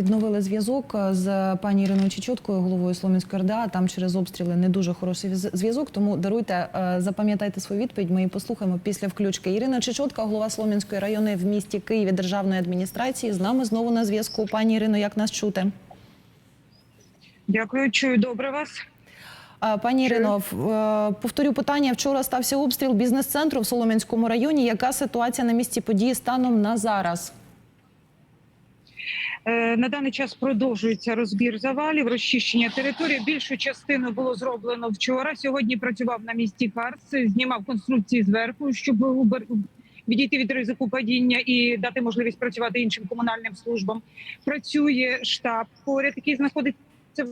Відновили зв'язок з пані Іриною Чечоткою, головою Сломінської РДА. Там через обстріли не дуже хороший зв'язок. Тому даруйте, е, запам'ятайте свою відповідь. Ми її послухаємо після включки. Ірина Чечотка, голова Сломінської районної в місті Києві державної адміністрації. З нами знову на зв'язку. Пані Ірино, як нас чути? Дякую, чую добре вас. Пані Ірино, е, повторю питання. Вчора стався обстріл бізнес-центру в Солом'янському районі. Яка ситуація на місці події станом на зараз? Е, На даний час продовжується розбір завалів, розчищення території. Більшу частину було зроблено вчора. Сьогодні працював на місці Карс, знімав конструкції зверху, щоб відійти від ризику падіння і дати можливість працювати іншим комунальним службам. Працює штаб поряд, який знаходиться в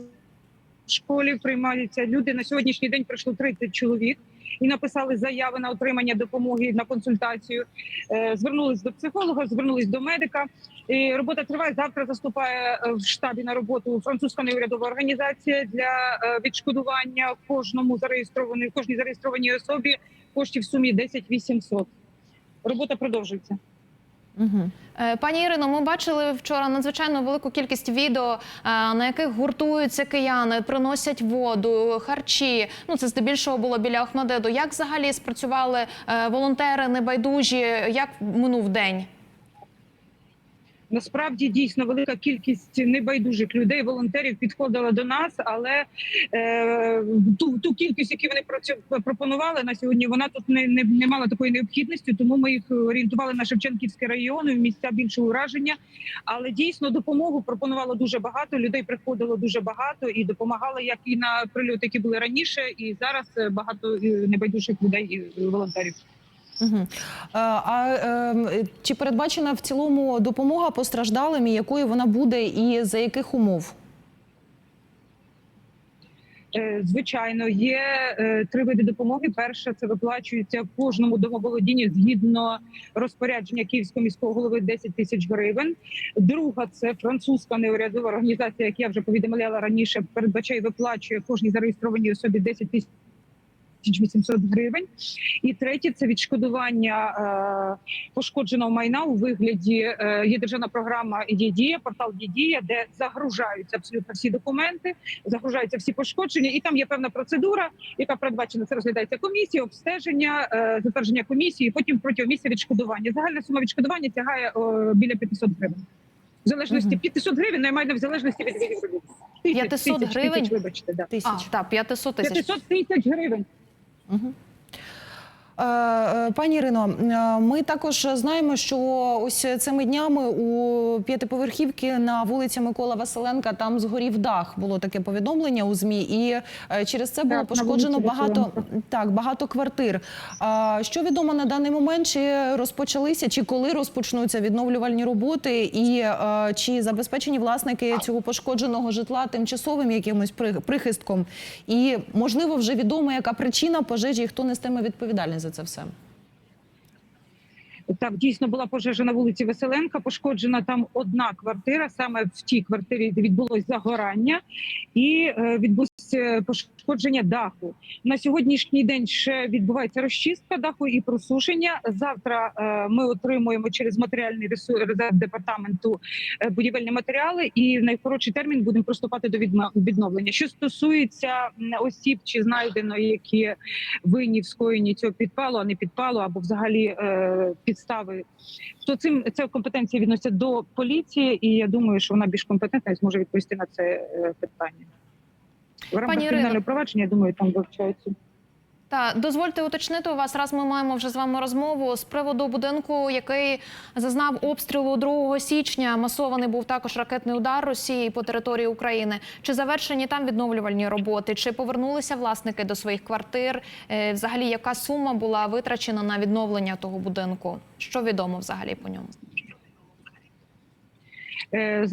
школі. Приймаються люди на сьогоднішній день. Прийшло 30 чоловік. І написали заяви на отримання допомоги на консультацію. Е, Звернулись до психолога, звернулись до медика. І робота триває. Завтра заступає е, в штабі на роботу французька неурядова організація для е, відшкодування кожному зареєстрованій кожній зареєстрованій особі коштів в сумі 10 800. Робота продовжується. Е, Пані Ірино, ми бачили вчора надзвичайно велику кількість відео, е, на яких гуртуються кияни, приносять воду, харчі. Ну це здебільшого було біля Охмадеду. Як взагалі спрацювали е, волонтери небайдужі? Як минув день? Насправді дійсно велика кількість небайдужих людей, волонтерів підходила до нас, але е, ту, ту кількість, яку вони пропонували на сьогодні, вона тут не, не, не мала такої необхідності, тому ми їх орієнтували на Шевченківський район в місця більшого ураження. Але дійсно допомогу пропонувало дуже багато. Людей приходило дуже багато і допомагали як і на прильоти, які були раніше, і зараз е, багато е, небайдужих людей і волонтерів. Угу. А е, чи передбачена в цілому допомога постраждалим, і якою вона буде, і за яких умов? Е, Звичайно, є е, три види допомоги. Перша це виплачується кожному домоволодінню згідно розпорядження Київського міського голови 10 тисяч гривень. Друга це французька неурядова організація, як я вже повідомляла раніше, передбачає виплачує кожній зареєстрованій особі 10 тисяч. 800 гривень, і третє це відшкодування е, пошкодженого майна у вигляді. Е, є державна програма «Є дія», портал «Є дія», де загружаються абсолютно всі документи, загружаються всі пошкодження, і там є певна процедура, яка передбачена. Це розглядається комісія, обстеження, е, затвердження комісії. і Потім протягом місяця відшкодування. Загальна сума відшкодування тягає біля 500 гривень. В залежності Мгм. 500 гривень, наймайне в залежності від. Тисяч, 500 тисяч, гривень? Тисяч, вибачте, да. Тисяч. А, так, 500 тисяч. 500 тисяч гривень. Угу. Пані Ірино, е, ми також знаємо, що ось цими днями у п'ятиповерхівки на вулиці Микола Василенка там згорів дах. Було таке повідомлення у змі, і е, через це було пошкоджено багато так багато квартир. Що відомо на даний момент? Чи розпочалися, чи коли розпочнуться відновлювальні роботи, і е, чи забезпечені власники цього пошкодженого житла тимчасовим якимось при- прихистком? І можливо вже відомо, яка причина пожежі, і хто нестиме відповідальність за це все? Так, дійсно була пожежа на вулиці Веселенка. Пошкоджена там одна квартира. Саме в тій квартирі відбулось загорання і е, відбулося пошкодження даху. На сьогоднішній день ще відбувається розчистка даху і просушення. Завтра е, ми отримуємо через матеріальний резерв департаменту е, будівельні матеріали, і в найкоротший термін будемо приступати до відновлення. Що стосується осіб, чи знайдено які винні в скоєнні цього підпалу, а не підпалу, або взагалі е, підстави, то цим це компетенція відноситься до поліції, і я думаю, що вона більш компетентна і зможе відповісти на це е, питання. В рамках Пані кримінального провадження, я думаю, там вивчаються. Та дозвольте уточнити у вас. Раз ми маємо вже з вами розмову з приводу будинку, який зазнав обстрілу 2 січня. Масований був також ракетний удар Росії по території України. Чи завершені там відновлювальні роботи? Чи повернулися власники до своїх квартир? Е, Взагалі, яка сума була витрачена на відновлення того будинку? Що відомо взагалі по ньому? Е,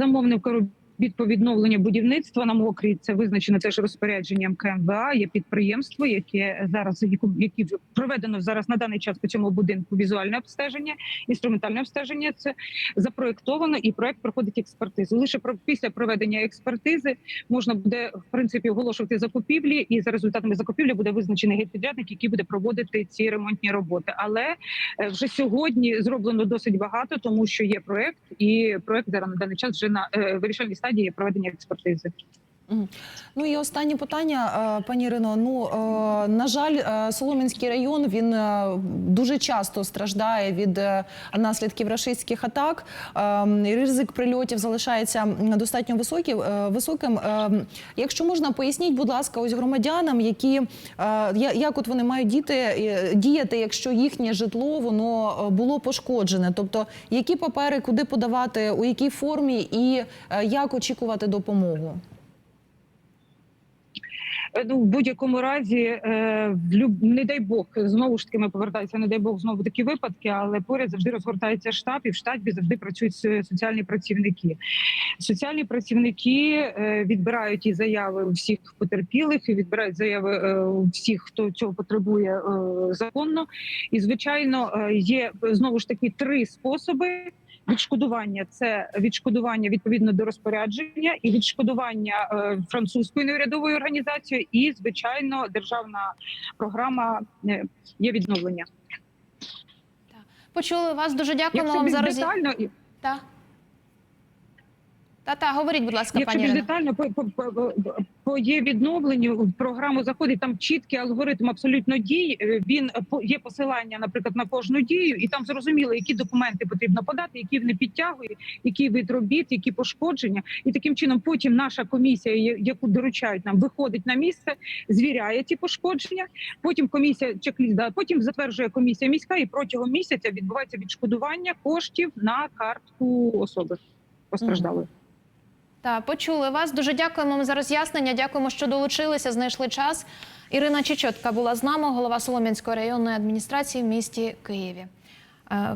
По відновленню будівництва на мокрій це визначено теж розпорядженням КМВА. Є підприємство, яке зараз які проведено зараз на даний час по цьому будинку візуальне обстеження, інструментальне обстеження. Це запроектовано і проект проходить експертизу. Лише про після проведення експертизи можна буде в принципі оголошувати закупівлі, і за результатами закупівлі буде визначений гейдпідрядник, який буде проводити ці ремонтні роботи. Але е, вже сьогодні зроблено досить багато, тому що є проект, і проект зараз на даний час вже на е, вирішальній стадії проведення експертизи. Ну і останнє питання, е, пані Ірино. Ну е, на жаль, е, Солом'янський район він дуже часто страждає від наслідків рашистських атак. Е, Ризик прильотів залишається достатньо високим. е, високим. Е, Якщо можна, поясніть, будь ласка, ось громадянам, які як от вони мають діти діяти, якщо їхнє житло воно було пошкоджене, тобто які папери, куди подавати, у якій формі і як очікувати допомогу. Е, Ну, в будь-якому разі, е, не дай Бог, знову ж таки ми повертаємося, не дай Бог, знову такі випадки, але поряд завжди розгортається штаб, і в штабі завжди працюють соціальні працівники. Соціальні працівники е, відбирають і заяви у всіх потерпілих, і відбирають заяви у всіх, хто цього потребує законно. І звичайно, є знову ж таки три способи. Відшкодування це відшкодування відповідно до розпорядження, і відшкодування е, французькою неурядовою організацією, і звичайно, державна програма е, є відновлення. Почули вас. Дуже дякуємо Якщо вам за роз'я... детально, і- Та. Та, говоріть, будь ласка, якщо пані більш детально по, по, по, по є відновленню в програму заходить там чіткий алгоритм абсолютно дій. Е, Він е, по- є посилання, наприклад, на кожну дію, і там зрозуміло, які документи потрібно подати, які вони підтягують, який вид робіт, які пошкодження, і таким чином потім наша комісія, яку доручають нам, виходить на місце, звіряє ті пошкодження. Потім комісія чек-ліст, потім затверджує комісія міська, і протягом місяця відбувається відшкодування коштів на картку особи постраждалої. Та почули вас. Дуже дякуємо за роз'яснення. Дякуємо, що долучилися, знайшли час. Ірина Чечотка була з нами, голова Солом'янської районної адміністрації в місті Києві. Е,